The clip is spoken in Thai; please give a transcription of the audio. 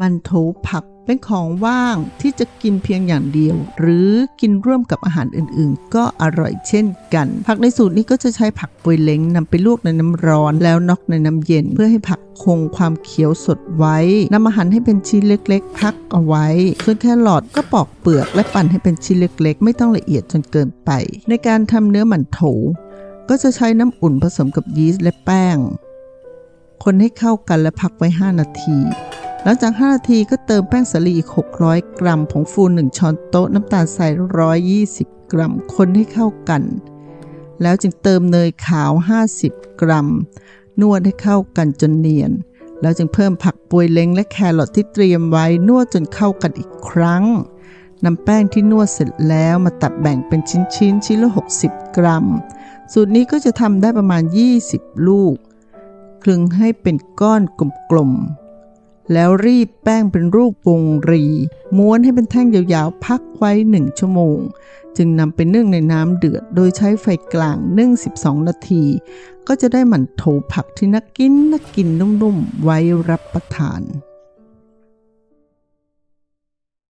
มันโถผักเป็นของว่างที่จะกินเพียงอย่างเดียว หรือกินร่วมกับอาหารอื่นๆ ก็อร่อยเช่นกัน ผักในสูตรนี้ก็จะใช้ผักปวยเล้งนำไปลวกในน้ำร้อน แล้วนอกในน้ำเย็น เพื่อให้ผักคงความเขียวสดไว้นำมาหั่นให้เป็นชิ้นเล็กๆ พักเอาไว้ ส่วนแครอทก็ปอกเปลือกและปั่นให้เป็นชิ้นเล็กๆ ไม่ต้องละเอียดจนเกินไป ในการทำเนื้อหมันโถ ก็จะใช้น้ำอุ่นผสมกับยีสต์และแป้ง คนให้เข้ากันและพักไว้ 5 นาที หลังจาก 5 นาทีก็เติมแป้งสาลีอีก 600 กรัม ผงฟู 1 ช้อนโต๊ะ น้ำตาลทราย 120 กรัม คนให้เข้ากัน แล้วจึงเติมเนยขาว 50 กรัม นวดให้เข้ากันจนเนียน แล้วจึงเพิ่มผักปวยเล้งและแครอทที่เตรียมไว้นวดจนเข้ากันอีกครั้งนำแป้งที่นวดเสร็จแล้วมาตัดแบ่งเป็นชิ้นๆชิ้นละ 60 กรัม สูตรนี้ก็จะทำได้ประมาณ 20 ลูก คลึงให้เป็นก้อนกลมๆ แล้วรีบแป้งเป็นรูปวงรี ม้วนให้เป็นแท่งยาวๆ พักไว้ 1 ชั่วโมง จึงนำไปนึ่งในน้ำเดือด โดยใช้ไฟกลางนึ่ง 12 นาที ก็จะได้หมั่นโถผักที่นักกินนักกินนุ่มๆ ไว้รับประทาน